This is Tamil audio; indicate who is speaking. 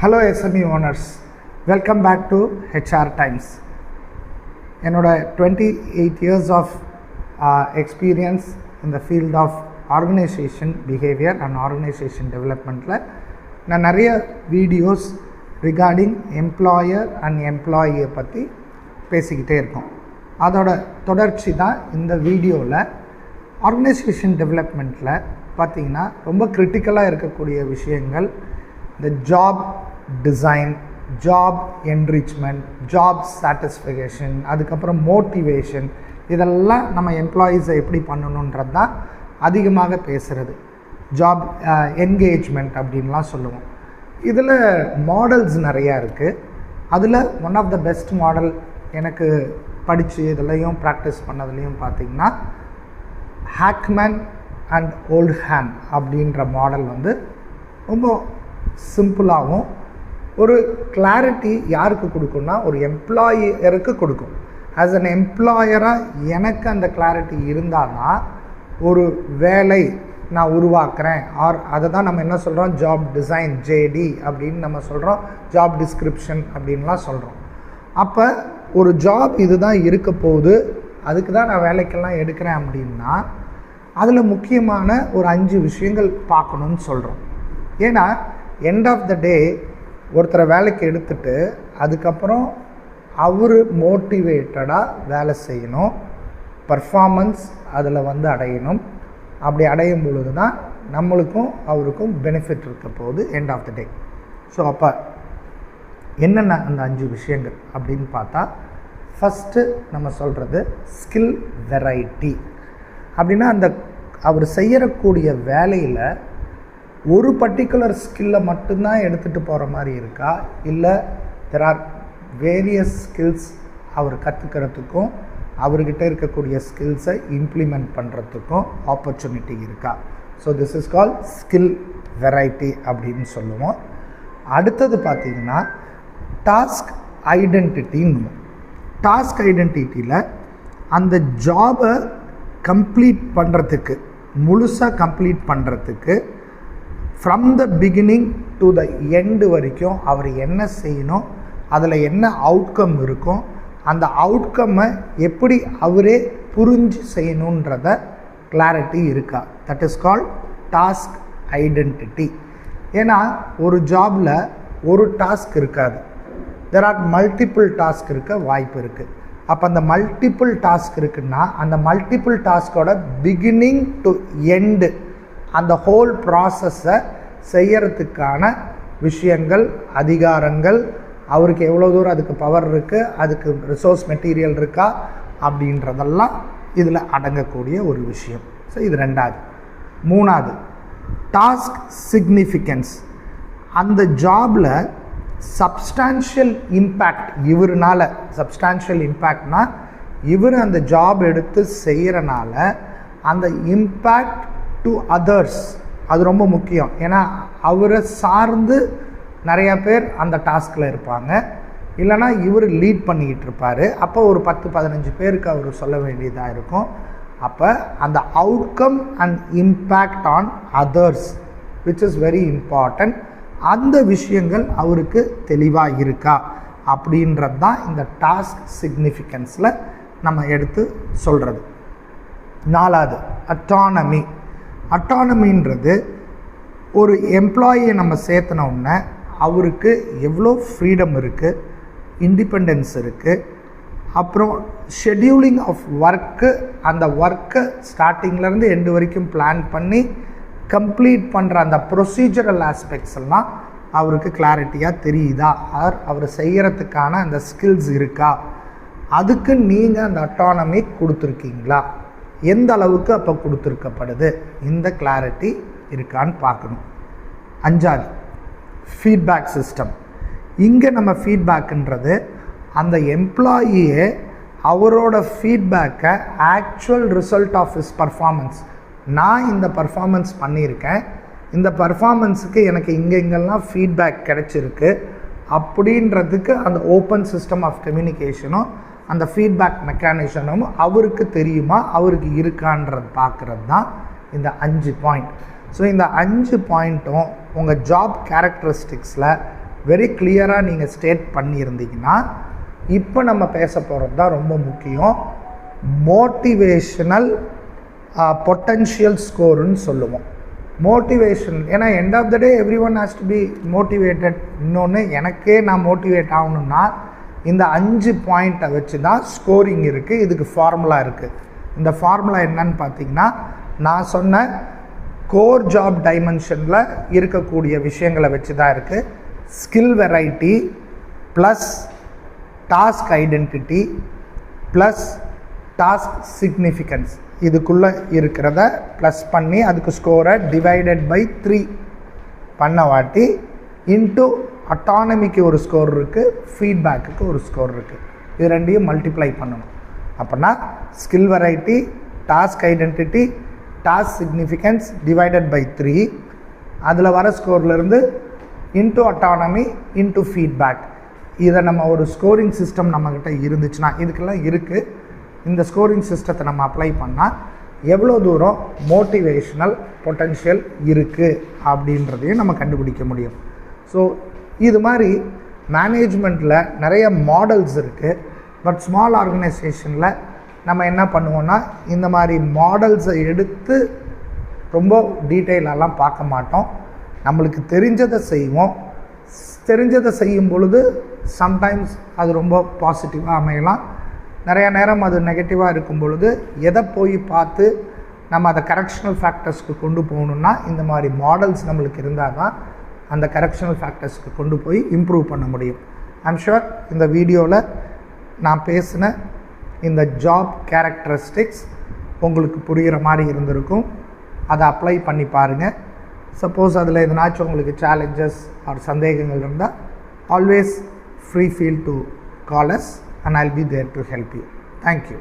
Speaker 1: Hello SME owners welcome back to HR times என்னோடய twenty eight years of experience இந்த field of organisation behaviour and organisation டெவலப்மெண்ட்டில் நான் நிறைய வீடியோஸ் ரிகார்டிங் எம்ப்ளாயர் அண்ட் எம்ப்ளாயியை பற்றி பேசிக்கிட்டே இருக்கோம். அதோட தொடர்ச்சி தான் இந்த வீடியோவில் ஆர்கனைசேஷன் டெவலப்மெண்ட்டில் பார்த்திங்கன்னா ரொம்ப கிரிட்டிக்கலாக இருக்கக்கூடிய விஷயங்கள் இந்த job design job enrichment job satisfaction அதுக்கப்புறம் மோட்டிவேஷன் இதெல்லாம் நம்ம எம்ப்ளாயீஸை எப்படி பண்ணணுன்றது தான் அதிகமாக பேசுகிறது ஜாப் என்கேஜ்மெண்ட் அப்படின்லாம் சொல்லுவோம். இதில் மாடல்ஸ் நிறையா இருக்குது அதில் one of the best model எனக்கு படித்து இதுலேயும் ப்ராக்டிஸ் பண்ணதுலேயும் பார்த்திங்கன்னா ஹேக்மேன் அண்ட் ஓல்ட் ஹேன் அப்படின்ற மாடல் வந்து ரொம்ப சிம்பிளாகவும் ஒரு கிளாரிட்டி யாருக்கு கொடுக்கும்னா ஒரு எம்ப்ளாயருக்கு கொடுக்கும். ஆஸ் அன் எம்ப்ளாயராக எனக்கு அந்த கிளாரிட்டி இருந்தால் தான் ஒரு வேலை நான் உருவாக்குறேன். ஆர் அதை தான் நம்ம என்ன சொல்கிறோம் ஜாப் டிசைன் ஜேடி அப்படின்னு நம்ம சொல்கிறோம் ஜாப் டிஸ்கிரிப்ஷன் அப்படின்லாம் சொல்கிறோம் அப்போ ஒரு ஜாப் இதுதான் இருக்க போகுது. அதுக்கு தான் நான் வேலைக்கெல்லாம் எடுக்கிறேன் அப்படின்னா அதில் முக்கியமான ஒரு அஞ்சு விஷயங்கள் பார்க்கணுன்னு சொல்கிறோம் ஏன்னா எண்ட் ஆஃப் த டே ஒருத்தரை வேலைக்கு எடுத்துட்டு அதுக்கப்புறம் அவர் மோட்டிவேட்டடாக வேலை செய்யணும். பர்ஃபாமன்ஸ் அதில் வந்து அடையணும். அப்படி அடையும் பொழுது தான் நம்மளுக்கும் அவருக்கும் பெனிஃபிட் இருக்க போகுது end of the day so அப்போ என்னென்ன அந்த அஞ்சு விஷயங்கள் அப்படின்னு பார்த்தா ஃபஸ்ட்டு நம்ம சொல்கிறது ஸ்கில் வெரைட்டி அப்படின்னா அந்த அவர் செய்யக்கூடிய வேலையில் ஒரு பர்டிகுலர் ஸ்கில்லை மட்டும்தான் எடுத்துகிட்டு போகிற மாதிரி இருக்கா? இல்லை தெர் ஆர் வேரியஸ் ஸ்கில்ஸ் அவர் கற்றுக்கிறதுக்கும் அவர்கிட்ட இருக்கக்கூடிய ஸ்கில்ஸை இம்ப்ளிமெண்ட் பண்ணுறதுக்கும் ஆப்பர்ச்சுனிட்டி இருக்கா? So this is call skill variety அப்படின்னு சொல்லுவோம். அடுத்தது பார்த்திங்கன்னா டாஸ்க் ஐடென்டிட்டின்னு டாஸ்க் ஐடென்டிட்டியில் அந்த ஜாபை கம்ப்ளீட் பண்ணுறதுக்கு முழுசாக கம்ப்ளீட் பண்ணுறதுக்கு from the beginning to the end வரைக்கும் அவர் என்ன செய்யணும் அதில் என்ன அவுட்கம் இருக்கும் அந்த அவுட்கம்மை எப்படி அவரே புரிஞ்சு செய்யணுன்றத கிளாரிட்டி இருக்கா. That is call task identity ஏன்னா ஒரு ஜாபில் ஒரு டாஸ்க் இருக்காது. தெர் ஆர் மல்டிப்புள் டாஸ்க் இருக்க வாய்ப்பு இருக்குது அப்போ அந்த மல்டிப்புள் டாஸ்க் இருக்குன்னா அந்த மல்டிப்புள் டாஸ்கோட பிகினிங் டு எண்டு அந்த ஹோல் ப்ராசஸை செய்யறதுக்கான விஷயங்கள் அதிகாரங்கள் அவருக்கு எவ்வளோ தூரம் அதுக்கு பவர் இருக்குது அதுக்கு ரிசோர்ஸ் மெட்டீரியல் இருக்கா அப்படின்றதெல்லாம் இதில் அடங்கக்கூடிய ஒரு விஷயம். ஸோ இது ரெண்டாவது. மூணாவது டாஸ்க் சிக்னிஃபிகன்ஸ் அந்த ஜாபில் சப்ஸ்டான்ஷியல் இம்பேக்ட் இவருனால சப்ஸ்டான்ஷியல் இம்பேக்ட்னால் இவர் அந்த ஜாப் எடுத்து செய்கிறனால அந்த இம்பேக்ட் டு அதர்ஸ் அது ரொம்ப முக்கியம். ஏன்னா அவரை சார்ந்து நிறையா பேர் அந்த டாஸ்கில் இருப்பாங்க. இல்லைனா இவர் லீட் பண்ணிக்கிட்டு இருப்பார். அப்போ ஒரு பத்து பதினஞ்சு பேருக்கு அவர் சொல்ல வேண்டியதாக இருக்கும். அப்போ அந்த outcome and impact on others which is very important அந்த விஷயங்கள் அவருக்கு தெளிவாக இருக்கா? அப்படின்றது தான் இந்த டாஸ்க் சிக்னிஃபிகன்ஸில் நம்ம எடுத்து சொல்கிறது நாலாவது அட்டானமி அட்டானமின்றது ஒரு எம்ப்ளாயியை நம்ம சேர்த்தன உடனே அவருக்கு எவ்வளோ ஃப்ரீடம் இருக்குது இண்டிபெண்டன்ஸ் இருக்குது அப்புறம் ஷெட்யூலிங் ஆஃப் ஒர்க்கு அந்த ஒர்க்கை ஸ்டார்டிங்லேருந்து எண்டு வரைக்கும் பிளான் பண்ணி கம்ப்ளீட் பண்ணுற அந்த ப்ரொசீஜரல் ஆஸ்பெக்ட்ஸ் எல்லாம் அவருக்கு கிளாரிட்டியாக தெரியுதா? ஆர் அவர் செய்கிறதுக்கான அந்த ஸ்கில்ஸ் இருக்கா? அதுக்கு நீங்கள் அந்த அட்டானமி கொடுத்துருக்கீங்களா? எந்த அளவுக்கு அப்போ கொடுத்துருக்கப்படுது? இந்த கிளாரிட்டி இருக்கான்னு பார்க்கணும். அஞ்சாவது ஃபீட்பேக் சிஸ்டம் இங்கே நம்ம ஃபீட்பேக்குன்றது அந்த எம்ப்ளாயியே அவரோட ஃபீட்பேக்கை actual result of his performance நான் இந்த பர்ஃபார்மன்ஸ் பண்ணியிருக்கேன். இந்த பர்ஃபார்மன்ஸுக்கு எனக்கு இங்கே இங்கெல்லாம் ஃபீட்பேக் கிடச்சிருக்கு. அப்படின்றதுக்கு அந்த ஓப்பன் சிஸ்டம் ஆஃப் கம்யூனிகேஷனும் அந்த ஃபீட்பேக் மெக்கானிசமும் அவருக்கு தெரியுமா? அவருக்கு இருக்கான்றது பார்க்குறது தான் இந்த அஞ்சு பாயிண்ட் ஸோ இந்த அஞ்சு பாயிண்ட்டும் உங்கள் ஜாப் கேரக்டரிஸ்டிக்ஸில் வெரி கிளியராக நீங்கள் ஸ்டேட் பண்ணியிருந்தீங்கன்னா இப்போ நம்ம பேச போகிறது தான் ரொம்ப முக்கியம். மோட்டிவேஷனல் பொட்டன்ஷியல் ஸ்கோருன்னு சொல்லுவோம். மோட்டிவேஷன் ஏன்னா end of the day everyone has to be motivated இன்னொன்று எனக்கே நான் மோட்டிவேட் ஆகணும்னா இந்த அஞ்சு பாயிண்ட்டை வச்சு தான் ஸ்கோரிங் இருக்குது இதுக்கு ஃபார்முலா இருக்குது இந்த ஃபார்முலா என்னன்னு பார்த்தீங்கன்னா நான் சொன்ன கோர் ஜாப் டைமென்ஷனில் இருக்கக்கூடிய விஷயங்களை வச்சு தான் இருக்குது skill variety plus task identity plus task significance இதுக்குள்ளே இருக்கிறத ப்ளஸ் பண்ணி அதுக்கு ஸ்கோரை டிவைடட் பை த்ரீ பண்ண வாட்டி இன்ட்டு அட்டானமிக்கு ஒரு ஸ்கோர் இருக்குது ஃபீட்பேக்குக்கு ஒரு ஸ்கோர் இருக்குது இது ரெண்டையும் மல்டிப்ளை பண்ணணும். அப்படின்னா skill variety task identity task significance divided by three அதில் வர ஸ்கோர்லேருந்து இன்ட்டு அட்டானமி இன்ட்டு ஃபீட்பேக் இதை நம்ம ஒரு ஸ்கோரிங் சிஸ்டம் நம்மக்கிட்ட இருந்துச்சுன்னா இதுக்கெல்லாம் இருக்குது இந்த ஸ்கோரிங் சிஸ்டத்தை நம்ம அப்ளை பண்ணால் எவ்வளோ தூரம் மோட்டிவேஷ்னல் பொட்டென்ஷியல் இருக்குது அப்படின்றதையும் நம்ம கண்டுபிடிக்க முடியும். ஸோ இது மாதிரி மேனேஜ்மெண்ட்டில் நிறைய மாடல்ஸ் இருக்குது பட் ஸ்மால் ஆர்கனைசேஷனில் நம்ம என்ன பண்ணுவோன்னா இந்த மாதிரி மாடல்ஸை எடுத்து ரொம்ப டீட்டெயிலெல்லாம் பார்க்க மாட்டோம். நம்மளுக்கு தெரிஞ்சதை செய்வோம். தெரிஞ்சதை செய்யும் பொழுது சம்டைம்ஸ் அது ரொம்ப பாசிட்டிவாக அமையலாம். நிறைய நேரம் அது நெகட்டிவாக இருக்கும் பொழுது எதை போய் பார்த்து நம்ம அதை கரெக்ஷனல் ஃபேக்டர்ஸ்க்கு கொண்டு போகணுன்னா இந்த மாதிரி மாடல்ஸ் நம்மளுக்கு இருந்தால் தான் அந்த கரெக்ஷனல் ஃபேக்டர்ஸ்க்கு கொண்டு போய் இம்ப்ரூவ் பண்ண முடியும். ஐம் ஷுவர் இந்த வீடியோவில் நான் பேசின இந்த ஜாப் கேரக்டரிஸ்டிக்ஸ் உங்களுக்கு புரிகிற மாதிரி இருந்திருக்கும். அதை அப்ளை பண்ணி பாருங்கள் சப்போஸ் அதில் எதனாச்சும் உங்களுக்கு சேலஞ்சஸ் ஆர் சந்தேகங்கள் இருந்தால் always free feel to call us I'll be there to help you thank you.